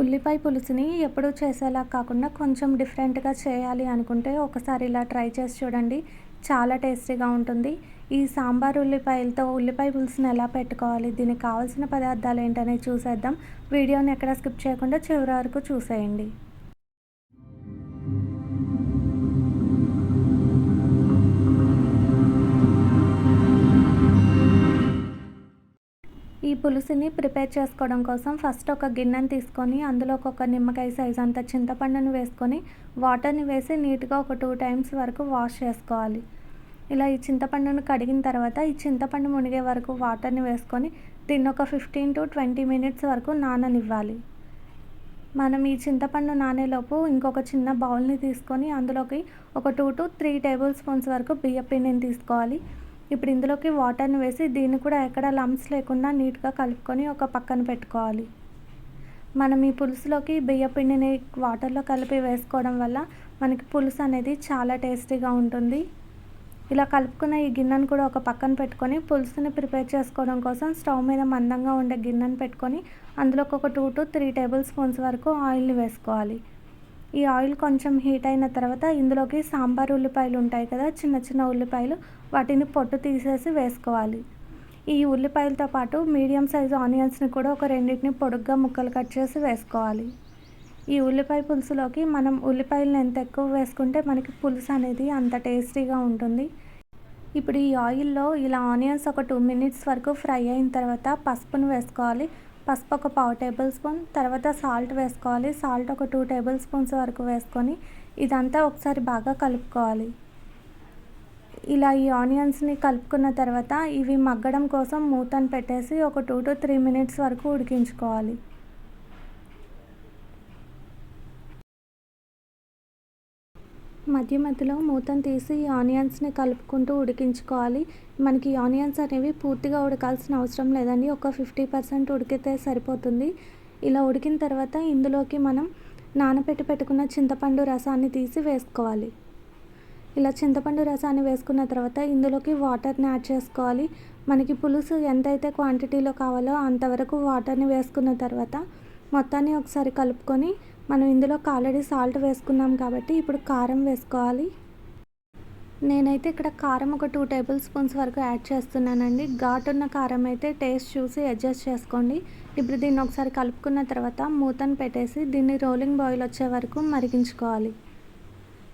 ఉల్లిపాయ పులుసుని ఎప్పుడూ చేసేలా కాకుండా కొంచెం డిఫరెంట్గా చేయాలి అనుకుంటే ఒకసారి ఇలా ట్రై చేసి చూడండి. చాలా టేస్టీగా ఉంటుంది. ఈ సాంబార్ ఉల్లిపాయలతో ఉల్లిపాయ పులుసుని ఎలా పెట్టుకోవాలి దీనికి కావాల్సిన పదార్థాలు ఏంటనేది చూసేద్దాం. వీడియోని ఎక్కడ స్కిప్ చేయకుండా చివరి వరకు చూసేయండి. పులుసుని ప్రిపేర్ చేసుకోవడం కోసం ఫస్ట్ ఒక గిన్నెను తీసుకొని అందులో ఒక నిమ్మకాయ సైజ్ అంత చింతపండును వేసుకొని వాటర్ని వేసి నీట్గా ఒక టూ టైమ్స్ వరకు వాష్ చేసుకోవాలి. ఇలా ఈ చింతపండును కడిగిన తర్వాత ఈ చింతపండు మునిగే వరకు వాటర్ని వేసుకొని దీన్ని ఒక ఫిఫ్టీన్ టు ట్వంటీ మినిట్స్ వరకు నాననివ్వాలి. మనం ఈ చింతపండు నానేలోపు ఇంకొక చిన్న బౌల్ని తీసుకొని అందులోకి ఒక two to three tablespoons వరకు బియ్య పిండిని తీసుకోవాలి. ఇప్పుడు ఇందులోకి వాటర్ని వేసి దీన్ని కూడా ఎక్కడ లంప్స్ లేకుండా నీట్గా కలుపుకొని ఒక పక్కన పెట్టుకోవాలి. మనం ఈ పులుసులోకి బియ్య పిండిని వాటర్లో కలిపి వేసుకోవడం వల్ల మనకి పులుసు అనేది చాలా టేస్టీగా ఉంటుంది. ఇలా కలుపుకున్న ఈ గిన్నెను కూడా ఒక పక్కన పెట్టుకొని పులుసుని ప్రిపేర్ చేసుకోవడం కోసం స్టవ్ మీద మందంగా ఉండే గిన్నెను పెట్టుకొని అందులోకి ఒక two to three tablespoons వరకు ఆయిల్ని వేసుకోవాలి. ఈ ఆయిల్ కొంచెం హీట్ అయిన తర్వాత ఇందులోకి సాంబార్ ఉల్లిపాయలు ఉంటాయి కదా చిన్న చిన్న ఉల్లిపాయలు వాటిని పొట్టు తీసేసి వేసుకోవాలి. ఈ ఉల్లిపాయలతో పాటు మీడియం సైజు ఆనియన్స్ని కూడా ఒక రెండింటిని పొడుగ్గా ముక్కలు కట్ చేసి వేసుకోవాలి. ఈ ఉల్లిపాయ పులుసులోకి మనం ఉల్లిపాయలను ఎంత ఎక్కువ వేసుకుంటే మనకి పులుసు అనేది అంత టేస్టీగా ఉంటుంది. ఇప్పుడు ఈ ఆయిల్లో ఇలా ఆనియన్స్ ఒక టూ మినిట్స్ వరకు ఫ్రై అయిన తర్వాత పసుపును వేసుకోవాలి. పసుపు ఒక పావు టేబుల్ స్పూన్ తర్వాత సాల్ట్ వేసుకోవాలి. సాల్ట్ ఒక టూ టేబుల్ స్పూన్స్ వరకు వేసుకొని ఇదంతా ఒకసారి బాగా కలుపుకోవాలి. ఇలా ఈ ఆనియన్స్ని కలుపుకున్న తర్వాత ఇవి మగ్గడం కోసం మూతను పెట్టేసి ఒక టూ టు త్రీ మినిట్స్ వరకు ఉడికించుకోవాలి. మధ్య మధ్యలో మూతను తీసి ఈ ఆనియన్స్ని కలుపుకుంటూ ఉడికించుకోవాలి. మనకి ఆనియన్స్ అనేవి పూర్తిగా ఉడకాల్సిన అవసరం లేదండి. ఒక ఫిఫ్టీ పర్సెంట్ ఉడికితే సరిపోతుంది. ఇలా ఉడికిన తర్వాత ఇందులోకి మనం నానబెట్టి పెట్టుకున్న చింతపండు రసాన్ని తీసి వేసుకోవాలి. ఇలా చింతపండు రసాన్ని వేసుకున్న తర్వాత ఇందులోకి వాటర్ని యాడ్ చేసుకోవాలి. మనకి పులుసు ఎంతైతే క్వాంటిటీలో కావాలో అంతవరకు వాటర్ని వేసుకున్న తర్వాత మొత్తాన్ని ఒకసారి కలుపుకొని మనం ఇందులో ఆల్రెడీ సాల్ట్ వేసుకున్నాం కాబట్టి ఇప్పుడు కారం వేసుకోవాలి. నేనైతే ఇక్కడ కారం ఒక టూ టేబుల్ స్పూన్స్ వరకు యాడ్ చేస్తున్నానండి. ఘాటున్న కారం అయితే టేస్ట్ చూసి అడ్జస్ట్ చేసుకోండి. ఇప్పుడు దీన్ని ఒకసారి కలుపుకున్న తర్వాత మూతను పెట్టేసి దీన్ని రోలింగ్ బాయిల్ వచ్చే వరకు మరిగించుకోవాలి.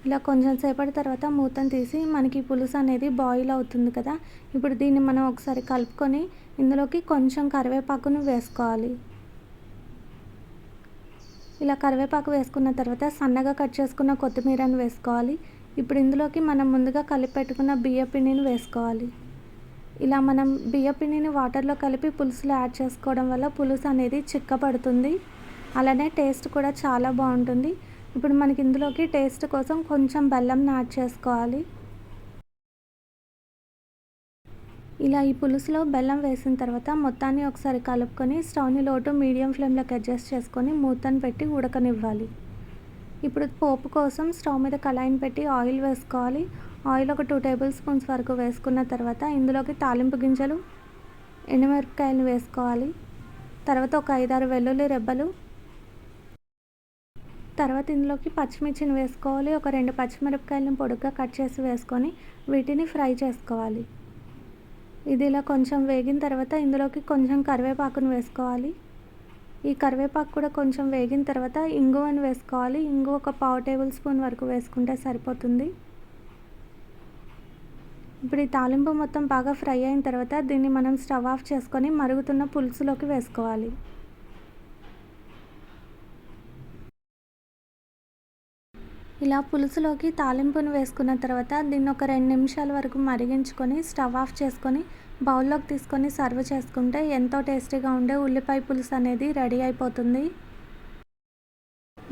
ఇలా కొంచెం సేపటి తర్వాత మూతను తీసి మనకి పులుసు అనేది బాయిల్ అవుతుంది కదా. ఇప్పుడు దీన్ని మనం ఒకసారి కలుపుకొని ఇందులోకి కొంచెం కరివేపాకును వేసుకోవాలి. ఇలా కరివేపాకు వేసుకున్న తర్వాత సన్నగా కట్ చేసుకున్న కొత్తిమీరని వేసుకోవాలి. ఇప్పుడు ఇందులోకి మనం ముందుగా కలిపి పెట్టుకున్న బియ్య పిండిని వేసుకోవాలి. ఇలా మనం బియ్య పిండిని వాటర్లో కలిపి పులుసులో యాడ్ చేసుకోవడం వల్ల పులుసు అనేది చిక్కపడుతుంది అలానే టేస్ట్ కూడా చాలా బాగుంటుంది. ఇప్పుడు మనకి ఇందులోకి టేస్ట్ కోసం కొంచెం బెల్లంని యాడ్ చేసుకోవాలి. ఇలా ఈ పులుసులో బెల్లం వేసిన తర్వాత మొత్తాన్ని ఒకసారి కలుపుకొని స్టవ్ని లోటు మీడియం ఫ్లేమ్లోకి అడ్జస్ట్ చేసుకొని మూతను పెట్టి ఉడకనివ్వాలి. ఇప్పుడు పోపు కోసం స్టవ్ మీద కళాయిని పెట్టి ఆయిల్ వేసుకోవాలి. ఆయిల్ ఒక టూ టేబుల్ స్పూన్స్ వరకు వేసుకున్న తర్వాత ఇందులోకి తాలింపు గింజలు ఎండుమిరపకాయలు వేసుకోవాలి. తర్వాత ఒక ఐదారు వెల్లుల్లి రెబ్బలు. తర్వాత ఇందులోకి పచ్చిమిర్చిని వేసుకోవాలి. ఒక రెండు పచ్చిమిరపకాయలను పొడుగ్గా కట్ చేసి వేసుకొని వీటిని ఫ్రై చేసుకోవాలి. ఇది ఇలా కొంచెం వేగిన తర్వాత ఇందులోకి కొంచెం కరివేపాకును వేసుకోవాలి. ఈ కరివేపాకు కూడా కొంచెం వేగిన తర్వాత ఇంగువను వేసుకోవాలి. ఇంగు ఒక పావు టేబుల్ స్పూన్ వరకు వేసుకుంటే సరిపోతుంది. ఇప్పుడు ఈ తాలింపు మొత్తం బాగా ఫ్రై అయిన తర్వాత దీన్ని మనం స్టవ్ ఆఫ్ చేసుకొని మరుగుతున్న పులుసులోకి వేసుకోవాలి. ఇలా పులుసులోకి తాలింపును వేసుకున్న తర్వాత దీన్ని ఒక రెండు నిమిషాల వరకు మరిగించుకొని స్టవ్ ఆఫ్ చేసుకొని బౌల్లోకి తీసుకొని సర్వ్ చేసుకుంటే ఎంతో టేస్టీగా ఉండే ఉల్లిపాయ పులుసు అనేది రెడీ అయిపోతుంది.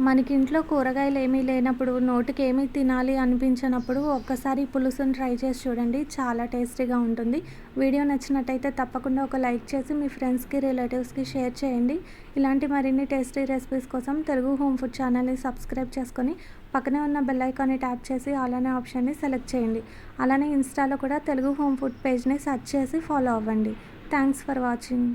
మనకి ఇంట్లో కూరగాయలు ఏమీ లేనప్పుడు నోటికి ఏమీ తినాలి అనిపించినప్పుడు ఒక్కసారి పులుసుని ట్రై చేసి చూడండి. చాలా టేస్టీగా ఉంటుంది. వీడియో నచ్చినట్టయితే తప్పకుండా ఒక లైక్ చేసి మీ ఫ్రెండ్స్కి రిలేటివ్స్కి షేర్ చేయండి. ఇలాంటి మరిన్ని టేస్టీ రెసిపీస్ కోసం తెలుగు హోమ్ ఫుడ్ ఛానల్ని సబ్స్క్రైబ్ చేసుకొని పక్కనే ఉన్న బెల్ ఐకాన్ని ట్యాప్ చేసి అలానే ఆప్షన్ని సెలెక్ట్ చేయండి. అలానే ఇన్స్టాలో కూడా తెలుగు హోమ్ ఫుడ్ పేజ్ని సెర్చ్ చేసి ఫాలో అవ్వండి. Thanks for watching.